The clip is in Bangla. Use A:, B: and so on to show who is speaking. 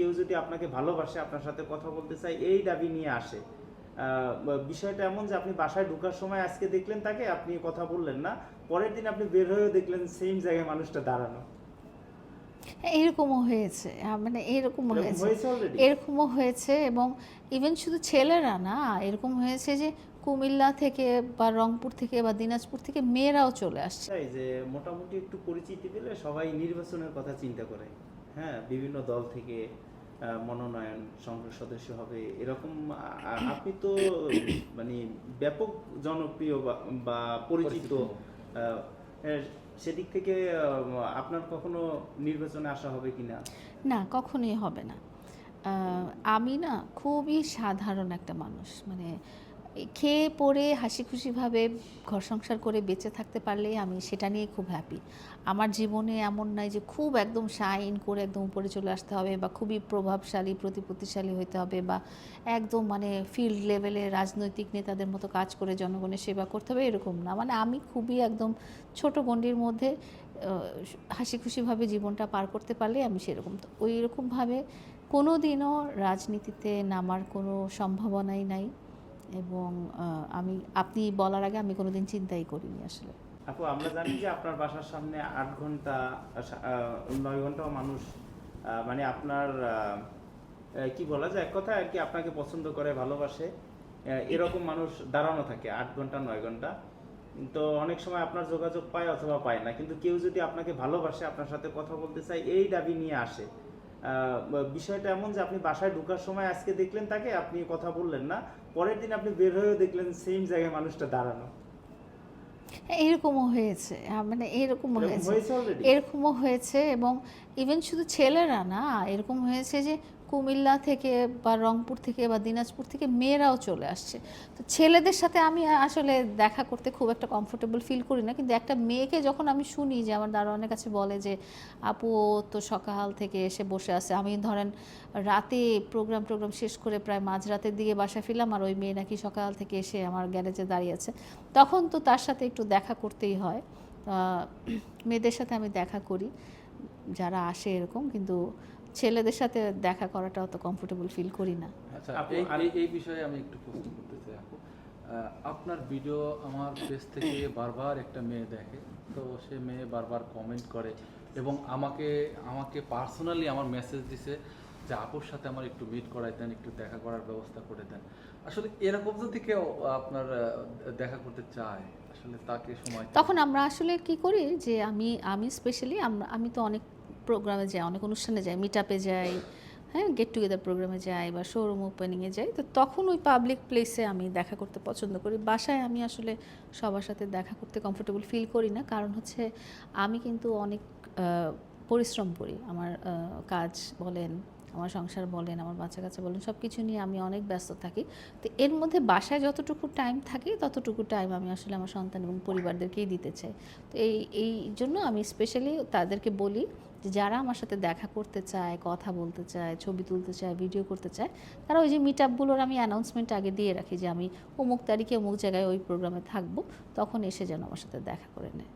A: কেউ যদি আপনাকে ভালোবাসে আপনার সাথে কথা বলতে চায় এই দাবি নিয়ে আসে। বিষয়টা এমন যে আপনি বাসায় ঢোকার সময় আজকে দেখলেন তাকে আপনি কথা বললেন না। পরের দিন আপনি বের হয়েও দেখলেন সেম জায়গায় মানুষটা দাঁড়ানো।
B: এরকমও হয়েছে মানে
A: এরকম
B: হয়েছে। এরকমও হয়েছে এবং ইভেন শুধু ছেলেরা না এরকম হয়েছে যে কুমিল্লা থেকে বা রংপুর থেকে বা দিনাজপুর থেকে মেয়েরাও চলে আসছে।
A: যে মোটামুটি একটু পরিচিতি পেলে সবাই নির্বাচনের কথা চিন্তা করে। হ্যাঁ বিভিন্ন দল থেকে মনোনয়ন সংসদ সদস্য হবে এরকম আপনি তো মানে ব্যাপক জনপ্রিয় বা- বা পরিচিত এর সেদিক থেকে আপনার কখনো নির্বাচনে আসা হবে কিনা?
B: না কখনোই হবে না। আমি না খুবই সাধারণ একটা মানুষ মানে খেয়ে পরে হাসি খুশিভাবে ঘর সংসার করে বেঁচে থাকতে পারলেই আমি সেটা নিয়ে খুব হ্যাপি আমার জীবনে এমন নয় যে খুব একদম শাইন করে একদম উপরে চলে আসতে হবে বা খুবই প্রভাবশালী, প্রতিপত্তিশালী হতে হবে বা একদম মানে ফিল্ড লেভেলে রাজনৈতিক নেতাদের মতো কাজ করে জনগণের সেবা করতে হবে এরকম না। মানে আমি খুবই একদম ছোট গণ্ডির মধ্যে হাসি খুশিভাবে জীবনটা পার করতে পারলে আমি সেরকম। তো ওই রকমভাবে কোনো দিনও রাজনীতিতে নামার কোনো সম্ভাবনাই নাই। এবং আমি, আপনি বলার আগে আমি কোনোদিন চিন্তাই করিনি আসলে।
A: আপু, আমরা জানি যে আপনার বাসার সামনে আট ঘণ্টা নয় ঘন্টাও মানুষ মানে আপনার কি বলা যায়, এক কথা আর কি আপনাকে পছন্দ করে, ভালোবাসে এরকম মানুষ দাঁড়ানো থাকে, আট ঘণ্টা, নয় ঘণ্টা। তো অনেক সময় আপনার যোগাযোগ পায় অথবা পায় না, কিন্তু কেউ যদি আপনাকে ভালোবাসে, আপনার সাথে কথা বলতে চায়, এই দাবি নিয়ে আসে। বিষয়টা এমন যে আপনি বাসায় ঢুকার সময় আজকে দেখলেন তাকে, আপনি কথা বললেন না পরের দিন আপনি বের হয়েও দেখলেন সেম জায়গায় মানুষটা দাঁড়ানো।
B: হ্যাঁ, এরকমও হয়েছে মানে
A: এরকম
B: হয়েছে। এরকমও হয়েছে এবং ইভেন শুধু ছেলেরা না এরকম হয়েছে যে কুমিল্লা থেকে বা রংপুর থেকে বা দিনাজপুর থেকে মেয়েরাও চলে আসছে। তো ছেলেদের সাথে আমি আসলে দেখা করতে খুব একটা কমফোর্টেবল ফিল করি না। কিন্তু একটা মেয়েকে যখন আমি শুনি যে আমার দারোয়ানের কাছে বলে যে, আপু, তো সকাল থেকে এসে বসে আছে। আমি ধরেন রাতে প্রোগ্রাম টোগ্রাম শেষ করে প্রায় মাঝরাতের দিকে বাসা ফিরলাম আর ওই মেয়ে নাকি সকাল থেকে এসে আমার গ্যারেজে দাঁড়িয়ে আছে। তখন তো তার সাথে একটু দেখা করতেই হয়। মেয়েদের সাথে আমি দেখা করি। যারা আসে এরকম, কিন্তু ছেলেদের সাথে দেখা করাটা অত কমফোর্টেবল ফিল করি না।
C: আচ্ছা
A: আপু,
C: এই
A: আর-
C: এই- এই বিষয়ে আমি একটু প্রশ্ন করতে চাই আপু। আপনার ভিডিও আমার পেজ থেকে বারবার একটা মেয়ে দেখে তো সে মেয়ে বারবার কমেন্ট করে এবং আমাকে আমাকে পার্সোনালি আমার মেসেজ দিছে যে আপুর সাথে আমার একটু মিট করাই দেন একটু দেখা করার ব্যবস্থা করে দেন। আসলে এরকম যদি কেউ আপনার দেখা করতে চায় আসলে তাকে সময়
B: তখন আমরা আসলে কি করি যে আমি আমি স্পেশালি আমি তো অনেক প্রোগ্রামে যাই অনেক অনুষ্ঠানে যাই মিট আপে যাই হ্যাঁ গেট টুগেদার প্রোগ্রামে যাই বা শোরুম ওপেনিংয়ে যাই তো তখন ওই পাবলিক প্লেসে আমি দেখা করতে পছন্দ করি। বাসায় আমি আসলে সবার সাথে দেখা করতে কমফোর্টেবল ফিল করি না, কারণ হচ্ছে আমি কিন্তু অনেক পরিশ্রম করি। আমার কাজ বলেন আমার সংসার বলেন, আমার বাচ্চা কাচ্চা বলেন সব কিছু নিয়ে আমি অনেক ব্যস্ত থাকি। তো এর মধ্যে বাসায় যতটুকু টাইম থাকে, ততটুকু টাইম আমি আসলে আমার সন্তান এবং পরিবারদেরকেই দিতে চাই। তো এই এই জন্য আমি স্পেশালি তাদেরকে বলি যে যারা আমার সাথে দেখা করতে চায়, কথা বলতে চায়, ছবি তুলতে চায় ভিডিও করতে চায়, তারা ওই যে মিট আপগুলোর আমি অ্যানাউন্সমেন্ট আগে দিয়ে রাখি যে আমি অমুক তারিখে অমুক জায়গায় ওই প্রোগ্রামে থাকব, তখন এসে যেন আমার সাথে দেখা করে নেয়।